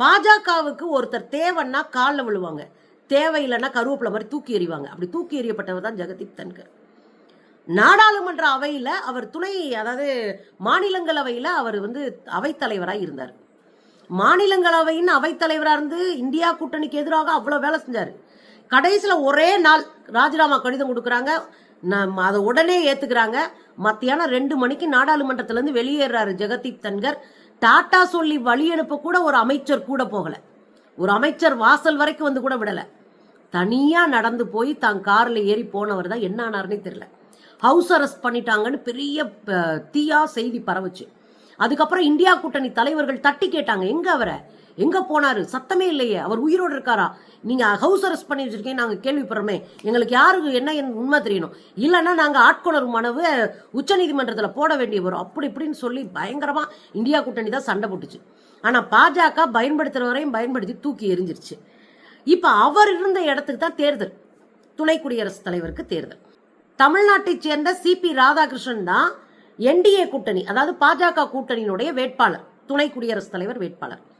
பாஜகவுக்கு ஒருத்தர் தேவைன்னா காலில் விழுவாங்க. தேவையில்லைன்னா கருவேப்பிலை மாதிரி தூக்கி எறிவாங்க. அப்படி தூக்கி எறியப்பட்டவர் தான் ஜெகதீப் தன்கர். நாடாளுமன்ற அவையில் அவர் துணை அதாவது மாநிலங்களவையில் அவர் வந்து அவைத்தலைவராக இருந்தார். மாநிலங்களவையின் அவைத்தலைவராக இருந்து இந்தியா கூட்டணிக்கு எதிராக அவ்வளோ வேலை செஞ்சார். கடைசியில் ஒரே நாள் ராஜினாமா கடிதம் கொடுக்குறாங்க. நம் அதை உடனே ஏற்றுக்கிறாங்க மத்தியானம் ரெண்டு மணிக்கு நாடாளுமன்றத்திலேருந்து வெளியேறாரு ஜெகதீப் தன்கர். டாட்டா சொல்லி வழி அனுப்ப கூட ஒரு அமைச்சர் கூட போகலை. ஒரு அமைச்சர் வாசல் வரைக்கும் வந்து கூட விடலை. தனியாக நடந்து போய் தான் காரில் ஏறி போனவர் தான் என்ன ஆனார்னே தெரியல. ஹவுஸ் அரெஸ்ட் பண்ணிட்டாங்கன்னு பெரிய தீயா செய்தி பரவுச்சு. அதுக்கப்புறம் இந்தியா கூட்டணி தலைவர்கள் தட்டி கேட்டாங்க. எங்க அவரை? எங்க போனாரு? சத்தமே இல்லையே. அவர் உயிரோடு இருக்காரா? நீங்க ஹவுஸ் அரெஸ்ட் பண்ணி வச்சிருக்கீங்க நாங்க கேள்விப்படுறோமே. எங்களுக்கு யாருக்கு என்ன உண்மை தெரியணும்? இல்லைன்னா நாங்க ஆட்கொணர்வு மனுவை உச்சநீதிமன்றத்தில் போட வேண்டிய வரும். அப்படி இப்படின்னு சொல்லி பயங்கரமா இந்தியா கூட்டணி தான் சண்டை போட்டுச்சு. ஆனா பாஜக பயன்படுத்துறவரையும் பயன்படுத்தி தூக்கி எரிஞ்சிருச்சு இப்ப அவர் இருந்த இடத்துக்கு தான் தேர்தல். துணை குடியரசுத் தலைவருக்கு தேர்தல். தமிழ்நாட்டை சேர்ந்த சிபி ராதாகிருஷ்ணன் தான் என்டிஏ கூட்டணி அதாவது பாஜக கூட்டணியினுடைய வேட்பாளர். துணை குடியரசுத் தலைவர் வேட்பாளர்.